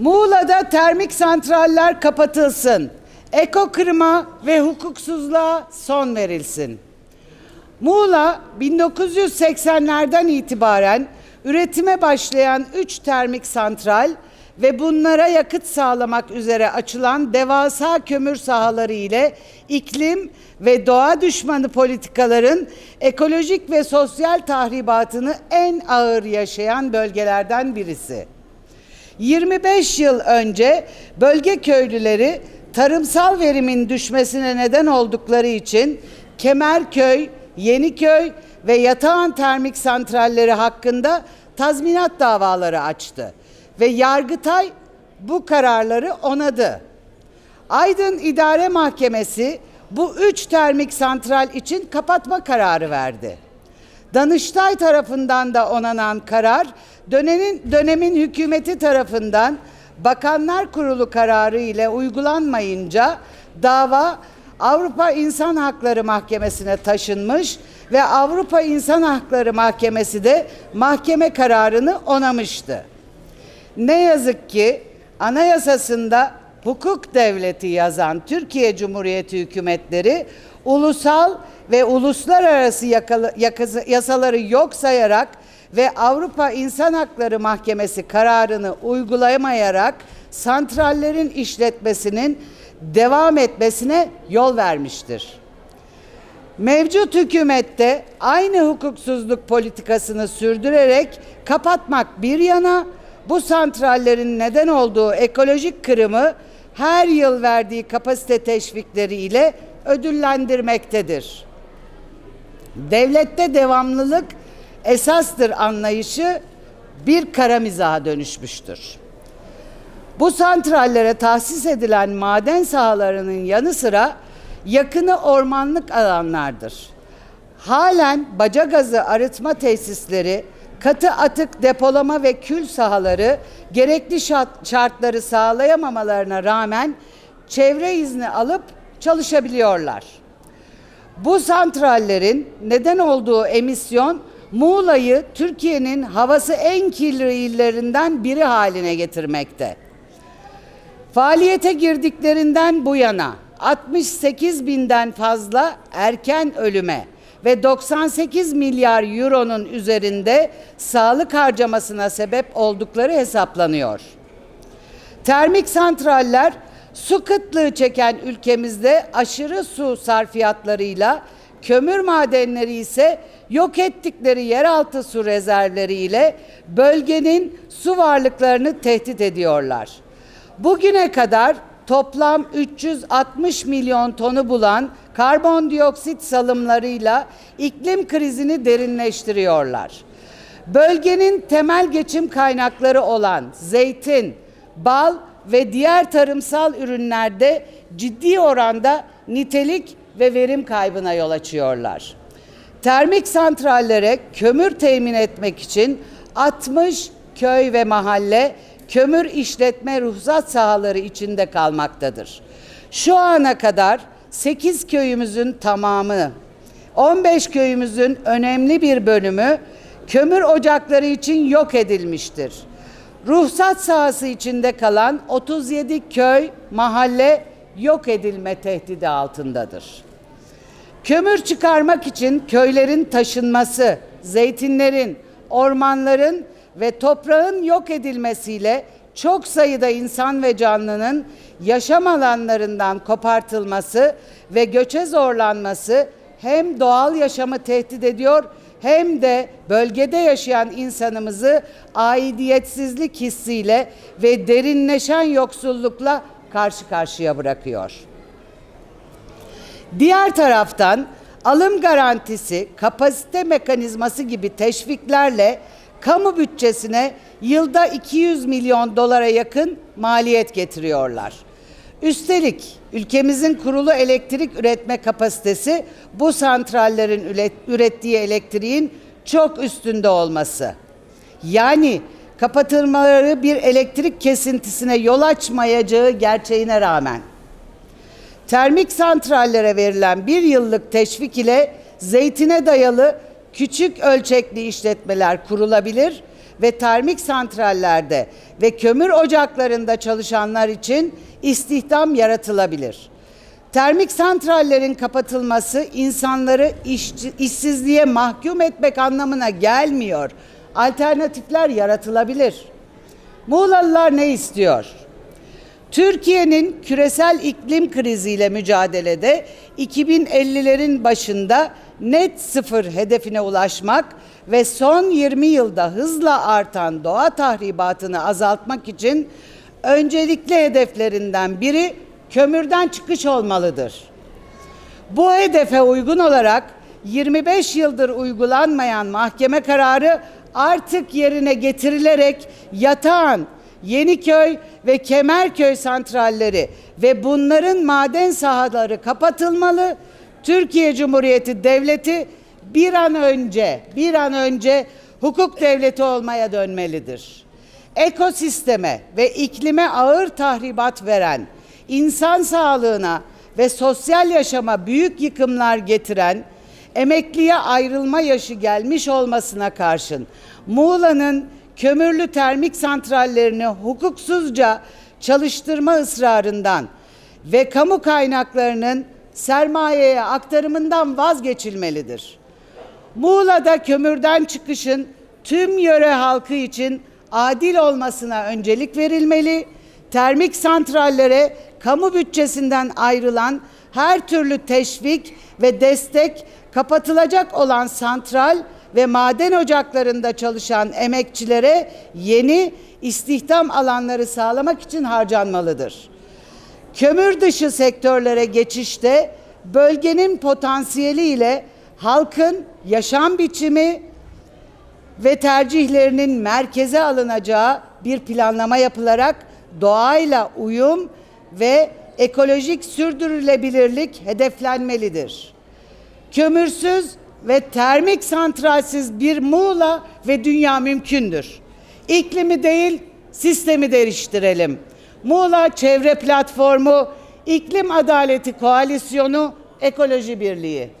Muğla'da termik santraller kapatılsın. Eko kırma ve hukuksuzluğa son verilsin. Muğla 1980'lerden itibaren üretime başlayan 3 termik santral ve bunlara yakıt sağlamak üzere açılan devasa kömür sahaları ile iklim ve doğa düşmanı politikaların ekolojik ve sosyal tahribatını en ağır yaşayan bölgelerden birisi. 25 yıl önce bölge köylüleri tarımsal verimin düşmesine neden oldukları için Kemerköy, Yeniköy ve Yatağan termik santralleri hakkında tazminat davaları açtı ve Yargıtay bu kararları onadı. Aydın İdare Mahkemesi bu üç termik santral için kapatma kararı verdi. Danıştay tarafından da onanan karar dönemin, dönemin hükümeti tarafından Bakanlar Kurulu kararı ile uygulanmayınca dava Avrupa İnsan Hakları Mahkemesi'ne taşınmış ve Avrupa İnsan Hakları Mahkemesi de mahkeme kararını onamıştı. Ne yazık ki anayasasında hukuk devleti yazan Türkiye Cumhuriyeti hükümetleri ulusal ve uluslararası yakalı- yakası- yasaları yok sayarak ve Avrupa İnsan Hakları Mahkemesi kararını uygulamayarak santrallerin işletmesinin devam etmesine yol vermiştir. Mevcut hükümette aynı hukuksuzluk politikasını sürdürerek kapatmak bir yana bu santrallerin neden olduğu ekolojik kırımı her yıl verdiği kapasite teşvikleri ile ödüllendirmektedir. Devlette devamlılık esastır anlayışı bir kara mizaha dönüşmüştür. Bu santrallere tahsis edilen maden sahalarının yanı sıra yakını ormanlık alanlardır. Halen baca gazı arıtma tesisleri, katı atık depolama ve kül sahaları gerekli şart- şartları sağlayamamalarına rağmen çevre izni alıp çalışabiliyorlar. Bu santrallerin neden olduğu emisyon Muğla'yı Türkiye'nin havası en kirli illerinden biri haline getirmekte. Faaliyete girdiklerinden bu yana 68 binden fazla erken ölüme ve 98 milyar euronun üzerinde sağlık harcamasına sebep oldukları hesaplanıyor. Termik santraller su kıtlığı çeken ülkemizde aşırı su sarfiyatlarıyla, kömür madenleri ise yok ettikleri yeraltı su rezervleriyle bölgenin su varlıklarını tehdit ediyorlar. Bugüne kadar toplam 360 milyon tonu bulan karbondioksit salımlarıyla iklim krizini derinleştiriyorlar. Bölgenin temel geçim kaynakları olan zeytin, bal ve diğer tarımsal ürünlerde ciddi oranda nitelik ve verim kaybına yol açıyorlar. Termik santrallere kömür temin etmek için 60 köy ve mahalle kömür işletme ruhsat sahaları içinde kalmaktadır. Şu ana kadar 8 köyümüzün tamamı, 15 köyümüzün önemli bir bölümü kömür ocakları için yok edilmiştir. Ruhsat sahası içinde kalan 37 köy, mahalle yok edilme tehdidi altındadır. Kömür çıkarmak için köylerin taşınması, zeytinlerin, ormanların ve toprağın yok edilmesiyle çok sayıda insan ve canlının yaşam alanlarından kopartılması ve göçe zorlanması hem doğal yaşamı tehdit ediyor hem de bölgede yaşayan insanımızı aidiyetsizlik hissiyle ve derinleşen yoksullukla karşı karşıya bırakıyor. Diğer taraftan alım garantisi, kapasite mekanizması gibi teşviklerle kamu bütçesine yılda 200 milyon dolara yakın maliyet getiriyorlar. Üstelik ülkemizin kurulu elektrik üretme kapasitesi bu santrallerin üret- ürettiği elektriğin çok üstünde olması. Yani kapatılmaları bir elektrik kesintisine yol açmayacağı gerçeğine rağmen termik santrallere verilen bir yıllık teşvik ile zeytine dayalı küçük ölçekli işletmeler kurulabilir ve termik santrallerde ve kömür ocaklarında çalışanlar için istihdam yaratılabilir. Termik santrallerin kapatılması insanları işçi- işsizliğe mahkum etmek anlamına gelmiyor. Alternatifler yaratılabilir. Muğlalılar ne istiyor? Türkiye'nin küresel iklim kriziyle mücadelede 2050'lerin başında net sıfır hedefine ulaşmak ve son 20 yılda hızla artan doğa tahribatını azaltmak için öncelikli hedeflerinden biri kömürden çıkış olmalıdır. Bu hedefe uygun olarak 25 yıldır uygulanmayan mahkeme kararı artık yerine getirilerek yatağan, Yeniköy ve Kemerköy santralleri ve bunların maden sahaları kapatılmalı. Türkiye Cumhuriyeti Devleti bir an önce, bir an önce hukuk devleti olmaya dönmelidir. Ekosisteme ve iklime ağır tahribat veren, insan sağlığına ve sosyal yaşama büyük yıkımlar getiren, emekliye ayrılma yaşı gelmiş olmasına karşın Muğla'nın kömürlü termik santrallerini hukuksuzca çalıştırma ısrarından ve kamu kaynaklarının sermayeye aktarımından vazgeçilmelidir. Muğla'da kömürden çıkışın tüm yöre halkı için adil olmasına öncelik verilmeli. Termik santrallere kamu bütçesinden ayrılan her türlü teşvik ve destek kapatılacak olan santral ve maden ocaklarında çalışan emekçilere yeni istihdam alanları sağlamak için harcanmalıdır. Kömür dışı sektörlere geçişte bölgenin potansiyeli ile halkın yaşam biçimi ve tercihlerinin merkeze alınacağı bir planlama yapılarak doğayla uyum ve ekolojik sürdürülebilirlik hedeflenmelidir. Kömürsüz ve termik santralsiz bir Muğla ve dünya mümkündür. İklimi değil, sistemi değiştirelim. Muğla Çevre Platformu, İklim Adaleti Koalisyonu, Ekoloji Birliği.